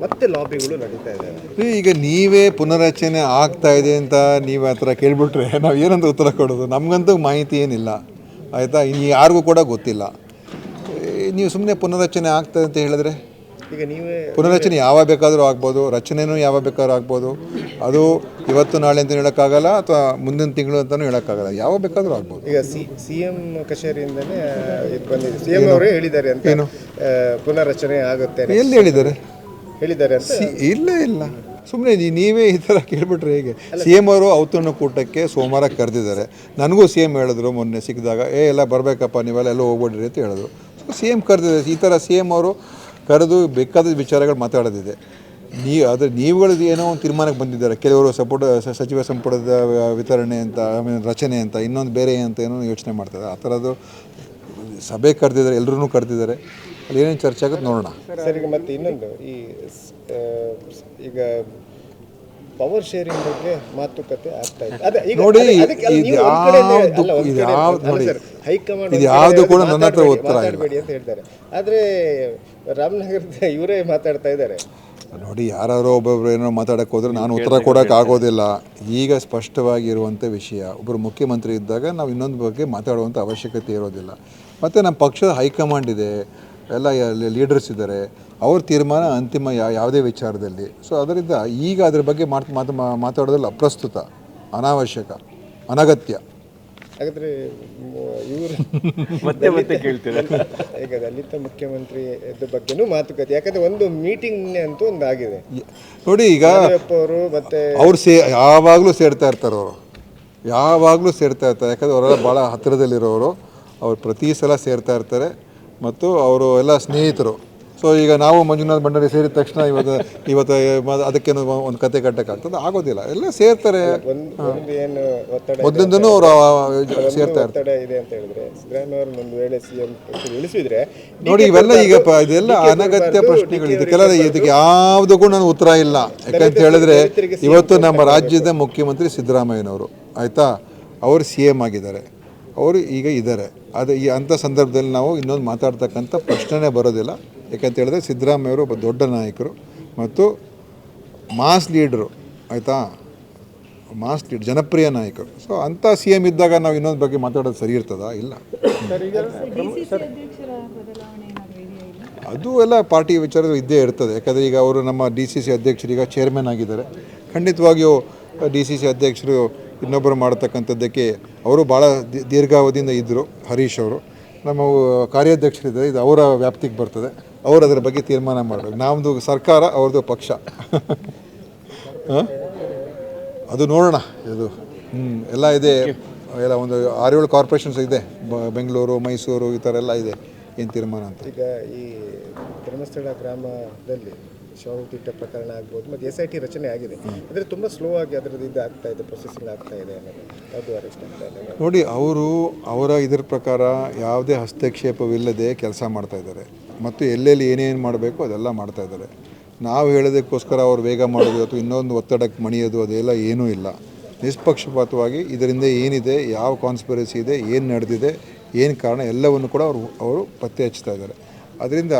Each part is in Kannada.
ಮತ್ತೆ ಲಾಬಿಗಳು ನಡೀತಾ ಇದೆ. ಈಗ ನೀವೇ ಪುನರಚನೆ ಆಗ್ತಾ ಇದೆ ಅಂತ ನೀವು ಆ ಥರ ಕೇಳಿಬಿಟ್ರೆ ನಾವು ಏನಂತ ಉತ್ತರ ಕೊಡೋದು? ನಮಗಂತೂ ಮಾಹಿತಿ ಏನಿಲ್ಲ. ಆಯಿತಾ? ಇನ್ನು ಯಾರಿಗೂ ಕೂಡ ಗೊತ್ತಿಲ್ಲ. ನೀವು ಸುಮ್ಮನೆ ಪುನರಚನೆ ಆಗ್ತದೆ ಅಂತ ಹೇಳಿದ್ರೆ? ಈಗ ನೀವೇ ಪುನರಚನೆ ಯಾವಾಗ ಬೇಕಾದರೂ ಆಗ್ಬೋದು ರಚನೆನೂ ಯಾವಾಗ ಬೇಕಾದ್ರೂ ಆಗ್ಬೋದು. ಅದು ಇವತ್ತು ನಾಳೆ ಅಂತ ಹೇಳೋಕ್ಕಾಗಲ್ಲ ಅಥವಾ ಮುಂದಿನ ತಿಂಗಳು ಅಂತಲೂ ಹೇಳೋಕ್ಕಾಗಲ್ಲ. ಯಾವಾಗ ಬೇಕಾದರೂ ಆಗ್ಬೋದು. ಈಗ ಸಿ ಸಿ ಎಂ ಕಚೇರಿಯಿಂದಲೇ ಇದು ಬಂದಿದೆ. ಸಿ ಎಂ ಅವರೇ ಹೇಳಿದ್ದಾರೆ ಅಂತ. ಏನು? ಪುನರ್ರಚನೆ ಆಗುತ್ತೆ ಎಲ್ಲಿ ಹೇಳಿದ್ದಾರೆ? ಹೇಳಿದ್ದಾರೆ ಅಂತ. ಸಿ ಇಲ್ಲ ಇಲ್ಲ. ಸುಮ್ಮನೆ ನೀವೇ ಈ ಥರ ಕೇಳ್ಬಿಟ್ರೆ ಹೇಗೆ? ಸಿ ಎಂ ಅವರು ಔತಣ ಕೂಟಕ್ಕೆ ಸೋಮವಾರ ಕರೆದಿದ್ದಾರೆ. ನನಗೂ ಸಿ ಎಂ ಹೇಳಿದ್ರು ಮೊನ್ನೆ ಸಿಕ್ಕಿದಾಗ ಏ ಎಲ್ಲ ಬರಬೇಕಪ್ಪ ನೀವೆಲ್ಲ ಎಲ್ಲ ಹೋಗ್ಬೇಡ್ರಿ ಅಂತ ಹೇಳಿದ್ರು. ಸೊ ಎಂ ಕರೆದಿದ್ದಾರೆ. ಈ ಥರ ಸಿ ಎಂ ಅವರು ಕರೆದು ಬೇಕಾದ ವಿಚಾರಗಳು ಮಾತಾಡೋದಿದೆ. ನೀ ಆದರೆ ನೀವುಗಳು ಏನೋ ಒಂದು ತೀರ್ಮಾನಕ್ಕೆ ಬಂದಿದ್ದಾರೆ. ಕೆಲವರು ಸಪೋರ್ಟ್ ಸಚಿವ ಸಂಪುಟದ ವಿತರಣೆ ಅಂತ ಆಮೇಲೆ ರಚನೆ ಅಂತ ಇನ್ನೊಂದು ಬೇರೆ ಅಂತ ಏನೋ ಯೋಚನೆ ಮಾಡ್ತಾರೆ ಆ ಥರದ್ದು ಸಭೆ ಕರೆದಿದ್ದಾರೆ ಎಲ್ಲರೂ ಕರೆದಿದ್ದಾರೆ. ಅಲ್ಲಿ ಏನೇನು ಚರ್ಚೆ ಆಗುತ್ತೆ ನೋಡೋಣ. ಸರ್ ಈಗ ಮತ್ತೆ ಇನ್ನೊಂದು ಈ ಈಗ ಪವರ್ ಶೇರಿಂಗ್ ಬಗ್ಗೆ ಮಾತುಕತೆ ಆಗ್ತಾ ಇದೆ. ಅದೇ ಈಗ ನೋಡಿ, ಹೈಕಮಾಂಡ್ ಇದು ಯಾವುದು ಕೂಡ ನನ್ನ ಹತ್ರ ಇಲ್ಲ. ಅಂತ ಹೇಳ್ತಾರೆ. ಆದ್ರೆ ರಾಮನಗರದ ಇವರೇ ಮಾತಾಡ್ತಾ ಇದ್ದಾರೆ. ನೋಡಿ ಯಾರೋ ಒಬ್ಬೊಬ್ರು ಏನೋ ಮಾತಾಡಕ್ಕೆ ಹೋದ್ರೆ ನಾನು ಉತ್ತರ ಕೊಡೋಕೆ ಆಗೋದಿಲ್ಲ. ಈಗ ಸ್ಪಷ್ಟವಾಗಿ ಇರುವಂಥ ವಿಷಯ ಒಬ್ಬರು ಮುಖ್ಯಮಂತ್ರಿ ಇದ್ದಾಗ ನಾವು ಇನ್ನೊಂದು ಬಗ್ಗೆ ಮಾತಾಡುವಂಥ ಅವಶ್ಯಕತೆ ಇರೋದಿಲ್ಲ. ಮತ್ತು ನಮ್ಮ ಪಕ್ಷದ ಹೈಕಮಾಂಡ್ ಇದೆ ಎಲ್ಲ ಲೀಡರ್ಸ್ ಇದ್ದಾರೆ ಅವ್ರ ತೀರ್ಮಾನ ಅಂತಿಮ ಯಾ ಯಾವುದೇ ವಿಚಾರದಲ್ಲಿ. ಸೊ ಅದರಿಂದ ಈಗ ಅದ್ರ ಬಗ್ಗೆ ಮಾತು ಮಾತು ಮಾತಾಡೋದ್ರಲ್ಲಿ ಅಪ್ರಸ್ತುತ ಅನಾವಶ್ಯಕ ಅನಗತ್ಯ. ಹಾಗಾದ್ರೆ ಇವರು ಮತ್ತೆ ಮತ್ತೆ ಕೇಳ್ತೀರ? ಈಗ ದಲಿತ ಮುಖ್ಯಮಂತ್ರಿ ಇದ್ರ ಬಗ್ಗೆನೂ ಮಾತುಕತೆ. ಯಾಕಂದ್ರೆ ಒಂದು ಮೀಟಿಂಗ್ ಅಂತೂ ಒಂದು ಆಗಿದೆ ನೋಡಿ ಈಗ ಅವರು ಮತ್ತೆ ಅವ್ರು ಸೇ ಯಾವಾಗಲೂ ಸೇರ್ತಾ ಇರ್ತಾರೆ ಅವರು. ಯಾವಾಗಲೂ ಸೇರ್ತಾ ಇರ್ತಾರೆ. ಯಾಕಂದರೆ ಅವರೆಲ್ಲ ಭಾಳ ಹತ್ತಿರದಲ್ಲಿರೋರು. ಅವ್ರು ಪ್ರತಿ ಸಲ ಸೇರ್ತಾ ಇರ್ತಾರೆ. ಮತ್ತು ಅವರು ಎಲ್ಲ ಸ್ನೇಹಿತರು. ಸೊ ಈಗ ನಾವು ಮಂಜುನಾಥ್ ಭಂಡಾರಿ ಸೇರಿದ ತಕ್ಷಣ ಇವತ್ತು ಇವತ್ತು ಅದಕ್ಕೇನು ಒಂದು ಕತೆ ಕಟ್ಟಕ್ಕಾಗ್ತದೆ ಆಗೋದಿಲ್ಲ. ಎಲ್ಲ ಸೇರ್ತಾರೆ. ಮೊದಲಿಂದನೂ ಅವರು ಸೇರ್ತಾ ಇರ್ತಾರೆ. ಇದೆ ಅಂತ ಹೇಳಿದ್ರೆ ಸಿದ್ದರಾಮಯ್ಯ ಅವರು ಒಂದು ವೇಳೆ ಸಿಎಂ ಇಳಿಸಿದ್ರೆ ನೋಡಿ ಇವೆಲ್ಲ ಈಗ ಇದೆಲ್ಲ ಅನಗತ್ಯ ಪ್ರಶ್ನೆಗಳು. ಇದಕ್ಕೆಲ್ಲ ಇದಕ್ಕೆ ಯಾವುದಕ್ಕೂ ನಾನು ಉತ್ತರ ಇಲ್ಲ. ಯಾಕಂತ ಹೇಳಿದ್ರೆ ಇವತ್ತು ನಮ್ಮ ರಾಜ್ಯದ ಮುಖ್ಯಮಂತ್ರಿ ಸಿದ್ದರಾಮಯ್ಯನವರು ಆಯಿತಾ? ಅವರು ಸಿ ಎಂ ಆಗಿದ್ದಾರೆ. ಅವರು ಈಗ ಇದ್ದಾರೆ. ಅದು ಈ ಅಂಥ ಸಂದರ್ಭದಲ್ಲಿ ನಾವು ಇನ್ನೊಂದು ಮಾತಾಡ್ತಕ್ಕಂಥ ಪ್ರಶ್ನೆನೇ ಬರೋದಿಲ್ಲ. ಯಾಕಂತ ಹೇಳಿದ್ರೆ ಸಿದ್ದರಾಮಯ್ಯವರು ಒಬ್ಬ ದೊಡ್ಡ ನಾಯಕರು ಮತ್ತು ಮಾಸ್ ಲೀಡ್ರು ಆಯಿತಾ? ಮಾಸ್ ಲೀಡ್ ಜನಪ್ರಿಯ ನಾಯಕರು. ಸೊ ಅಂಥ ಸಿ ಎಂ ಇದ್ದಾಗ ನಾವು ಇನ್ನೊಂದು ಬಗ್ಗೆ ಮಾತಾಡೋದು ಸರಿ ಇರ್ತದಾ? ಇಲ್ಲ. ಡಿಸಿಸಿ ಅಧ್ಯಕ್ಷರ ಬದಲಾವಣೆ ಏನಾದರೂ ಇದೆಯಾ ಇಲ್ಲ? ಅದು ಎಲ್ಲ ಪಾರ್ಟಿ ವಿಚಾರ ಇದ್ದೇ ಇರ್ತದೆ. ಯಾಕಂದರೆ ಈಗ ಅವರು ನಮ್ಮ ಡಿ ಸಿ ಸಿ ಅಧ್ಯಕ್ಷರು ಈಗ ಚೇರ್ಮನ್ ಆಗಿದ್ದಾರೆ. ಖಂಡಿತವಾಗಿಯೂ ಡಿ ಸಿ ಸಿ ಅಧ್ಯಕ್ಷರು ಇನ್ನೊಬ್ಬರು ಮಾಡತಕ್ಕಂಥದ್ದಕ್ಕೆ ಅವರು ಭಾಳ ದೀರ್ಘಾವಧಿಯಿಂದ ಇದ್ದರು ಹರೀಶ್ ಅವರು. ನಮ್ಮ ಕಾರ್ಯಾಧ್ಯಕ್ಷರಿದ್ದಾರೆ. ಇದು ಅವರ ವ್ಯಾಪ್ತಿಗೆ ಬರ್ತದೆ. ಅವರು ಅದರ ಬಗ್ಗೆ ತೀರ್ಮಾನ ಮಾಡಬೇಕು ನಮ್ಮದು ಸರ್ಕಾರ ಅವ್ರದ್ದು ಪಕ್ಷ. ಅದು ನೋಡೋಣ ಇದು. ಹ್ಞೂ ಎಲ್ಲ ಇದೆ. ಎಲ್ಲ ಒಂದು ಆರೇಳು ಕಾರ್ಪೊರೇಷನ್ಸ್ ಇದೆ. ಬೆಂಗಳೂರು ಮೈಸೂರು ಈ ಥರ ಎಲ್ಲ ಇದೆ. ಏನು ತೀರ್ಮಾನ ಅಂತ. ಈಗ ಈ ಧರ್ಮಸ್ಥಳ ಗ್ರಾಮದಲ್ಲಿ ಶವತಿಟ್ಟ ಪ್ರಕರಣ ಆಗ್ಬೋದು ಮತ್ತು ಎಸ್ ಐ ಟಿ ರಚನೆ ಆಗಿದೆ. ಅಂದರೆ ತುಂಬ ಸ್ಲೋ ಆಗಿ ಅದರದ್ದು ಇದು ಆಗ್ತಾ ಇದೆ ಪ್ರೊಸೆಸಿಂಗ್ ಆಗ್ತಾ ಇದೆ ಅನ್ನೋದು. ಅರೆಸ್ಟ್ ಆಗ್ತಾ ಇದೆ ನೋಡಿ ಅವರು ಅವರ ಇದರ ಪ್ರಕಾರ ಯಾವುದೇ ಹಸ್ತಕ್ಷೇಪವಿಲ್ಲದೆ ಕೆಲಸ ಮಾಡ್ತಾ ಇದ್ದಾರೆ. ಮತ್ತು ಎಲ್ಲೆಲ್ಲಿ ಏನೇನು ಮಾಡಬೇಕು ಅದೆಲ್ಲ ಮಾಡ್ತಾ ಇದ್ದಾರೆ. ನಾವು ಹೇಳೋದಕ್ಕೋಸ್ಕರ ಅವ್ರು ವೇಗ ಮಾಡೋದು ಅಥವಾ ಇನ್ನೊಂದು ಒತ್ತಡಕ್ಕೆ ಮಣಿಯೋದು ಅದೆಲ್ಲ ಏನೂ ಇಲ್ಲ. ನಿಷ್ಪಕ್ಷಪಾತವಾಗಿ ಇದರಿಂದ ಏನಿದೆ ಯಾವ ಕಾನ್ಸ್ಪಿರಸಿ ಇದೆ ಏನು ನಡೆದಿದೆ ಏನು ಕಾರಣ ಎಲ್ಲವನ್ನು ಕೂಡ ಅವರು ಅವರು ಪತ್ತೆ ಹಚ್ತಾ ಇದ್ದಾರೆ. ಅದರಿಂದ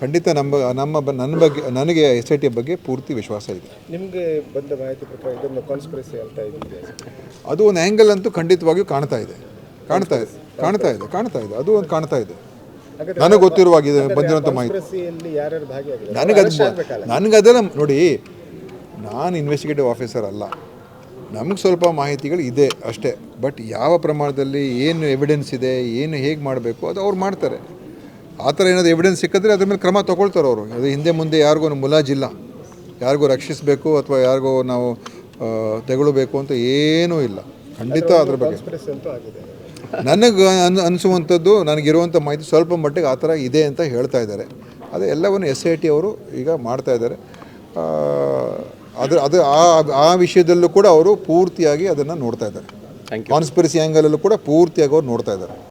ಖಂಡಿತ ನಮ್ಮ ನಮ್ಮ ಬ- ನನ್ನ ಬಗ್ಗೆ ನನಗೆ ಎಸ್ ಐ ಟಿ ಬಗ್ಗೆ ಪೂರ್ತಿ ವಿಶ್ವಾಸ ಇದೆ. ನಿಮಗೆ ಬಂದ ಮಾಹಿತಿ ಪ್ರಕಾರ ಇದನ್ನು ಕಾನ್ಸ್ಪಿರಸಿ ಅಂತ ಇದೆ. ಅದು ಒಂದು ಆ್ಯಂಗಲ್ ಅಂತೂ ಖಂಡಿತವಾಗಿಯೂ ಕಾಣ್ತಾ ಇದೆ. ಕಾಣ್ತಾ ಇದೆ ಕಾಣ್ತಾ ಇದೆ ಕಾಣ್ತಾ ಇದೆ ಅದು ಒಂದು ಕಾಣ್ತಾ ಇದೆ. ನನಗೆ ಗೊತ್ತಿರುವ ಬಂದಿರುವಂಥ ಮಾಹಿತಿ. ನನಗೆ ಅದು ನನಗೆ ಅದೆಲ್ಲ ನೋಡಿ ನಾನು ಇನ್ವೆಸ್ಟಿಗೇಟಿವ್ ಆಫೀಸರ್ ಅಲ್ಲ. ನಮಗೆ ಸ್ವಲ್ಪ ಮಾಹಿತಿಗಳು ಇದೆ ಅಷ್ಟೇ. ಬಟ್ ಯಾವ ಪ್ರಮಾಣದಲ್ಲಿ ಏನು ಎವಿಡೆನ್ಸ್ ಇದೆ ಏನು ಹೇಗೆ ಮಾಡಬೇಕು ಅದು ಅವ್ರು ಮಾಡ್ತಾರೆ. ಆ ಥರ ಏನಾದರೂ ಎವಿಡೆನ್ಸ್ ಸಿಕ್ಕಿದ್ರೆ ಅದ್ರ ಮೇಲೆ ಕ್ರಮ ತೊಗೊಳ್ತಾರೆ ಅವರು. ಅದು ಹಿಂದೆ ಮುಂದೆ ಯಾರಿಗೂ ಮುಲಾಜಿಲ್ಲ ಯಾರಿಗೂ ರಕ್ಷಿಸಬೇಕು ಅಥವಾ ಯಾರಿಗೋ ನಾವು ತಗೊಳ್ಬೇಕು ಅಂತ ಏನೂ ಇಲ್ಲ. ಖಂಡಿತ ಅದ್ರ ಬಗ್ಗೆ. ನನಗೆ ಅನ್ ಅನಿಸುವಂಥದ್ದು ನನಗಿರುವಂಥ ಮಾಹಿತಿ ಸ್ವಲ್ಪ ಮಟ್ಟಿಗೆ ಆ ಥರ ಇದೆ ಅಂತ ಹೇಳ್ತಾ ಇದ್ದಾರೆ. ಅದು ಎಲ್ಲವನ್ನು ಎಸ್ ಐ ಟಿ ಅವರು ಈಗ ಮಾಡ್ತಾ ಇದ್ದಾರೆ. ಆ, ಅದು ಅದು ಆ ಆ ವಿಷಯದಲ್ಲೂ ಕೂಡ ಅವರು ಪೂರ್ತಿಯಾಗಿ ಅದನ್ನು ನೋಡ್ತಾ ಇದ್ದಾರೆ. ಕಾನ್ಸ್ಪಿರಸಿ ಆ್ಯಂಗಲಲ್ಲೂ ಕೂಡ ಪೂರ್ತಿಯಾಗಿ ಅವ್ರು ನೋಡ್ತಾ ಇದ್ದಾರೆ.